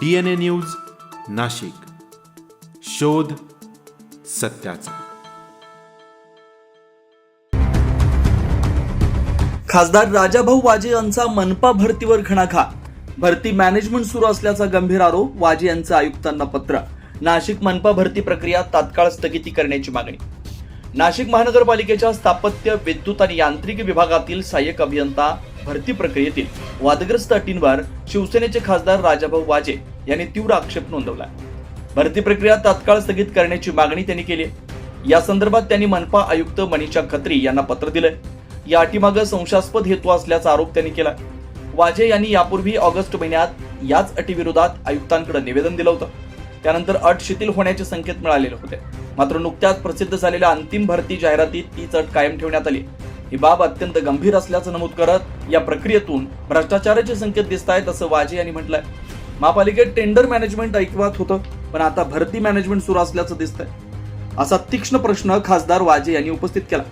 D N A news Nashik. शोध सत्याचा. खासदार राजाभाऊ वाजे यांचा मनपा भरतीवर घणाघात भरती मॅनेजमेंट सुरू असल्याचा गंभीर आरोप वाजे यांचं आयुक्तांना पत्र. नाशिक मनपा भरती प्रक्रिया तात्काळ स्थगिती करण्याची मागणी. नाशिक महानगरपालिकेच्या स्थापत्य विद्युत आणि यांत्रिक विभागातील सहाय्यक अभियंता भरती प्रक्रियेतील वादग्रस्त अटींवर शिवसेनेचे खासदार राजाभाऊ वाजे यांनी तीव्र आक्षेप नोंदवला. भरती प्रक्रिया तात्काळ स्थगित करण्याची मागणी त्यांनी केली. या संदर्भात त्यांनी मनपा आयुक्त मनीषा खत्री यांना पत्र दिलंय. या अटीमागं संशयास्पद हेतू असल्याचा आरोप त्यांनी केला. वाजे यांनी यापूर्वी ऑगस्ट महिन्यात याच अटीविरोधात आयुक्तांकडे निवेदन दिलं होतं. त्यानंतर अट शिथिल होण्याचे संकेत मिळालेले होते. मात्र नुकत्याच प्रसिद्ध झालेल्या अंतिम भरती जाहिरातीत तीच अट कायम ठेवण्यात आली. ही बाब अत्यंत गंभीर असल्याचं नमूद करत या प्रक्रियेतून भ्रष्टाचाराचे संकेत दिसत आहेत असं वाजे यांनी म्हटलंय. महापालिकेत टेंडर मॅनेजमेंट ऐकवात होतं पण आता भरती मॅनेजमेंट सुरू असल्याचं दिसतंय. असा तीक्ष्ण प्रश्न खासदार वाजे यांनी उपस्थित केला.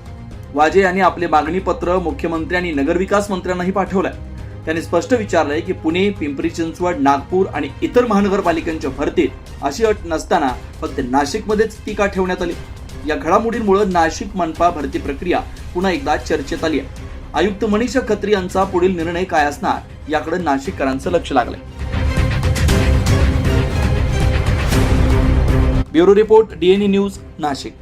वाजे यांनी आपले मागणी पत्र मुख्यमंत्री आणि नगरविकास मंत्र्यांनाही पाठवलंय. त्यांनी स्पष्ट विचारलंय की पुणे पिंपरी चिंचवड नागपूर आणि इतर महानगरपालिकांच्या भरतीत अशी अट नसताना फक्त नाशिकमध्येच ती का ठेवण्यात आली. या घडामोडींमुळे नाशिक मनपा भरती प्रक्रिया पुन्हा एकदा चर्चेत आली आहे. आयुक्त मनीषा खत्री यांचा पुढील निर्णय काय असणार याकडे नाशिककरांचं लक्ष लागलंय. Bureau report DNA news Nashik.